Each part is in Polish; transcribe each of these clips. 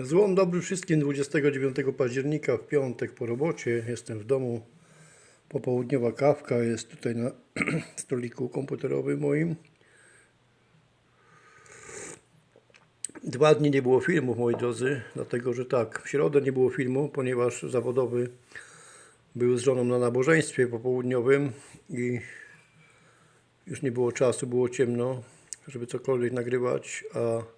Złom dobry wszystkim 29 października w piątek po robocie. Jestem w domu. Popołudniowa kawka jest tutaj na stoliku komputerowym moim. Dwa dni nie było filmów, moi drodzy, dlatego że tak, w środę nie było filmu, ponieważ zawodowy był z żoną na nabożeństwie popołudniowym i już nie było czasu, było ciemno, żeby cokolwiek nagrywać, a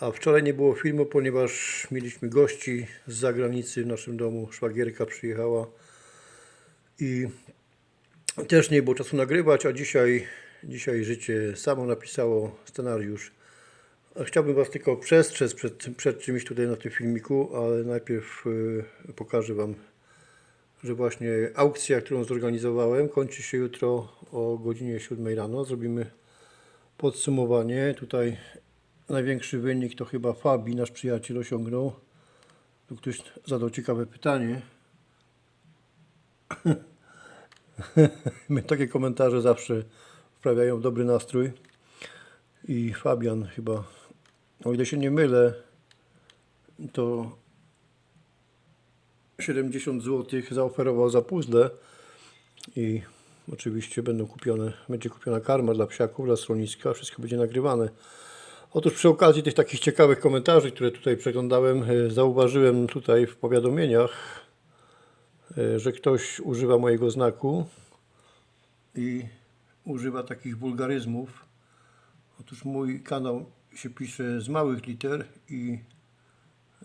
a wczoraj nie było filmu, ponieważ mieliśmy gości z zagranicy w naszym domu. Szwagierka przyjechała i też nie było czasu nagrywać, a dzisiaj, dzisiaj życie samo napisało scenariusz. Chciałbym Was tylko przestrzec przed, przed czymś tutaj na tym filmiku, ale najpierw y, pokażę Wam, że właśnie aukcja, którą zorganizowałem, kończy się jutro o godzinie 7 rano. Zrobimy podsumowanie. Tutaj największy wynik to chyba Fabi, nasz przyjaciel, osiągnął. Tu ktoś zadał ciekawe pytanie. My takie komentarze zawsze wprawiają dobry nastrój. I Fabian chyba, o ile się nie mylę, to 70 zł zaoferował za puzzle i oczywiście będą kupione, będzie kupiona karma dla psiaków, dla schroniska, wszystko będzie nagrywane. Otóż przy okazji tych takich ciekawych komentarzy, które tutaj przeglądałem, e, zauważyłem tutaj w powiadomieniach, e, że ktoś używa mojego znaku i używa takich wulgaryzmów. Otóż mój kanał się pisze z małych liter i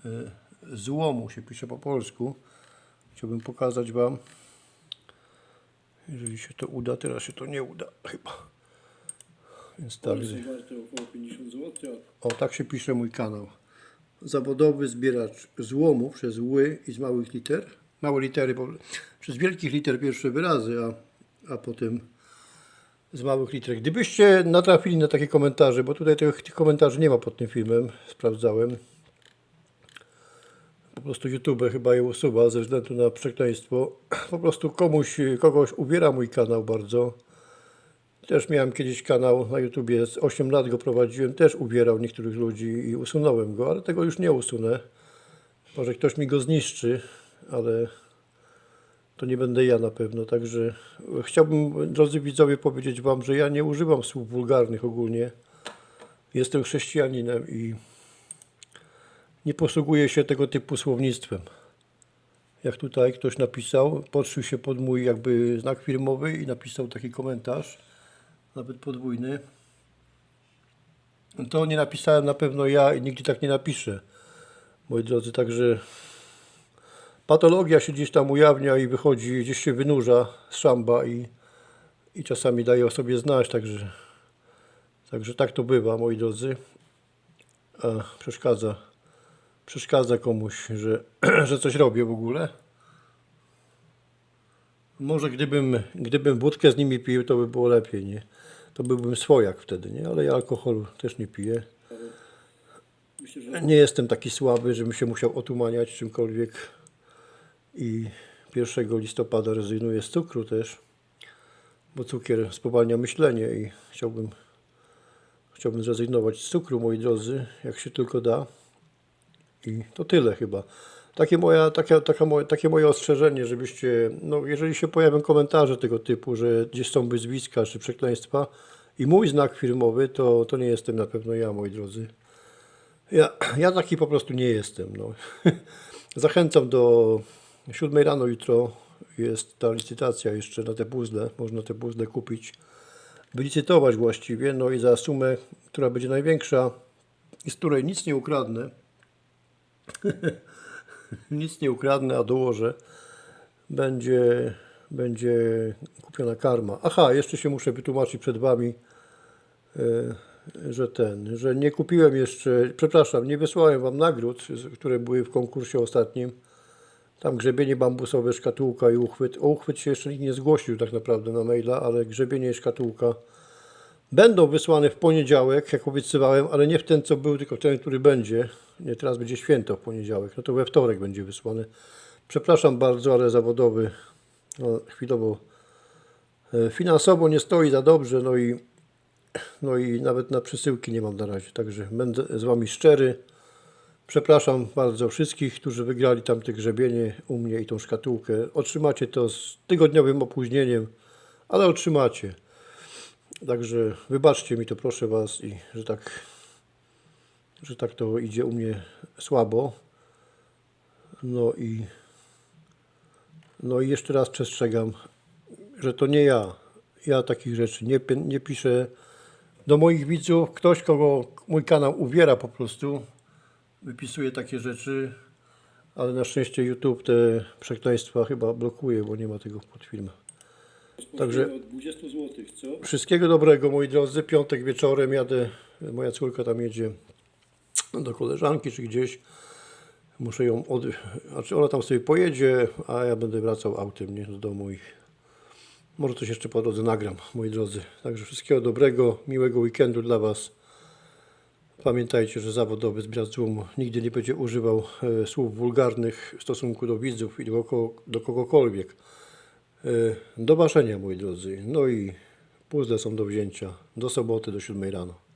e, z łomu się pisze po polsku. Chciałbym pokazać Wam, jeżeli się to uda, teraz się to nie uda chyba. Więc tak. Warte około 50 zł, O, tak się pisze mój kanał. Zawodowy zbieracz złomu przez ły i z małych liter. Małe litery, po- przez wielkich liter pierwsze wyrazy, a, a potem z małych liter. Gdybyście natrafili na takie komentarze, bo tutaj tych, tych komentarzy nie ma pod tym filmem, sprawdzałem. Po prostu YouTube chyba je usuwa ze względu na przekleństwo. Po prostu komuś, kogoś uwiera mój kanał bardzo. Też miałem kiedyś kanał na YouTubie, z 8 lat go prowadziłem, też uwierał niektórych ludzi i usunąłem go, ale tego już nie usunę. Może ktoś mi go zniszczy, ale to nie będę ja na pewno. Także chciałbym, drodzy widzowie, powiedzieć Wam, że ja nie używam słów wulgarnych ogólnie. Jestem chrześcijaninem i nie posługuję się tego typu słownictwem. Jak tutaj ktoś napisał, podszył się pod mój jakby znak firmowy i napisał taki komentarz nawet podwójny, to nie napisałem na pewno ja i nigdy tak nie napiszę. Moi drodzy, także patologia się gdzieś tam ujawnia i wychodzi, gdzieś się wynurza z szamba i, i czasami daje o sobie znać, także, także tak to bywa, moi drodzy. A przeszkadza, przeszkadza komuś, że, że coś robię w ogóle. Może gdybym, gdybym wódkę z nimi pił, to by było lepiej, nie? To byłbym swojak wtedy, nie? Ale ja alkoholu też nie piję. myślę, że Nie jestem taki słaby, żebym się musiał otumaniać czymkolwiek. I 1 listopada rezygnuję z cukru też, bo cukier spowalnia myślenie i chciałbym, chciałbym zrezygnować z cukru, moi drodzy, jak się tylko da. I to tyle chyba. Takie, moja, takie, taka moje, takie moje ostrzeżenie, żebyście, no jeżeli się pojawią komentarze tego typu, że gdzieś są wyzwiska czy przekleństwa i mój znak firmowy, to, to nie jestem na pewno ja, moi drodzy. Ja, ja taki po prostu nie jestem. No. Zachęcam do 7 rano jutro jest ta licytacja jeszcze na te puzzle. Można te puzzle kupić, wylicytować właściwie, no i za sumę, która będzie największa i z której nic nie ukradnę, nic nie ukradnę, a dołożę, będzie, będzie kupiona karma. Aha, jeszcze się muszę wytłumaczyć przed Wami, e, że ten, że nie kupiłem jeszcze, przepraszam, nie wysłałem Wam nagród, które były w konkursie ostatnim. Tam grzebienie bambusowe, szkatułka i uchwyt. O uchwyt się jeszcze nikt nie zgłosił tak naprawdę na maila, ale grzebienie i szkatułka będą wysłane w poniedziałek, jak obiecywałem, ale nie w ten, co był, tylko w ten, który będzie. Nie, teraz będzie święto w poniedziałek, no to we wtorek będzie wysłane. Przepraszam bardzo, ale zawodowy no, chwilowo e, finansowo nie stoi za dobrze, no i, no i nawet na przesyłki nie mam na razie, także będę z Wami szczery. Przepraszam bardzo wszystkich, którzy wygrali tamte grzebienie u mnie i tą szkatułkę. Otrzymacie to z tygodniowym opóźnieniem, ale otrzymacie. Także wybaczcie mi to, proszę Was, i że tak, że tak to idzie u mnie słabo. No i, no i jeszcze raz przestrzegam, że to nie ja. Ja takich rzeczy nie, nie piszę do moich widzów. Ktoś, kogo mój kanał uwiera po prostu, wypisuje takie rzeczy, ale na szczęście YouTube te przekleństwa chyba blokuje, bo nie ma tego pod filmem. Także- od 20 zł, co? Wszystkiego dobrego, moi drodzy. Piątek wieczorem jadę, moja córka tam jedzie do koleżanki czy gdzieś. Muszę ją od... Znaczy ona tam sobie pojedzie, a ja będę wracał autem nie, do domu i może coś jeszcze po drodze nagram, moi drodzy. Także wszystkiego dobrego, miłego weekendu dla Was. Pamiętajcie, że zawodowy zbioracz tłumu nigdy nie będzie używał e, słów wulgarnych w stosunku do widzów i do, do kogokolwiek. E, Do ważenia, moi drodzy. No i puzzle są do wzięcia do soboty do 7 rano.